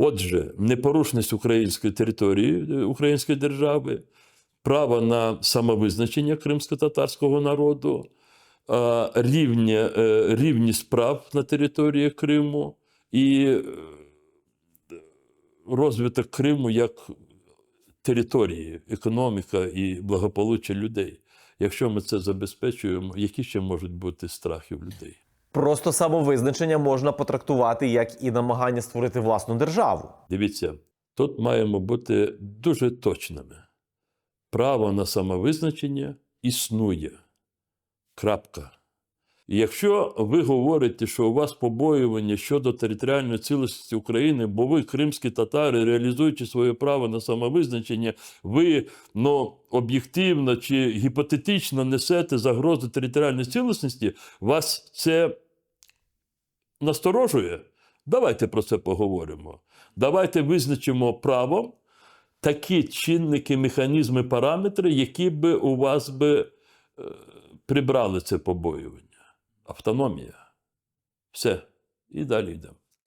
Отже, непорушність української території, е, української держави, право на самовизначення кримсько-татарського народу, е, рівня, е, рівність прав на території Криму і е, розвиток Криму як території, економіка і благополуччя людей. Якщо ми це забезпечуємо, які ще можуть бути страхи в людей? Просто самовизначення можна потрактувати як і намагання створити власну державу. Дивіться, тут маємо бути дуже точними. Право на самовизначення існує. Крапка. І якщо ви говорите, що у вас побоювання щодо територіальної цілісності України, бо ви, кримські татари, реалізуючи своє право на самовизначення, ви ну, об'єктивно чи гіпотетично несете загрозу територіальної цілісності, вас це насторожує. Давайте про це поговоримо. Давайте визначимо правом такі чинники, механізми, параметри, які би у вас би е, прибрали це побоювання. Автономія. Все. І далі йдемо.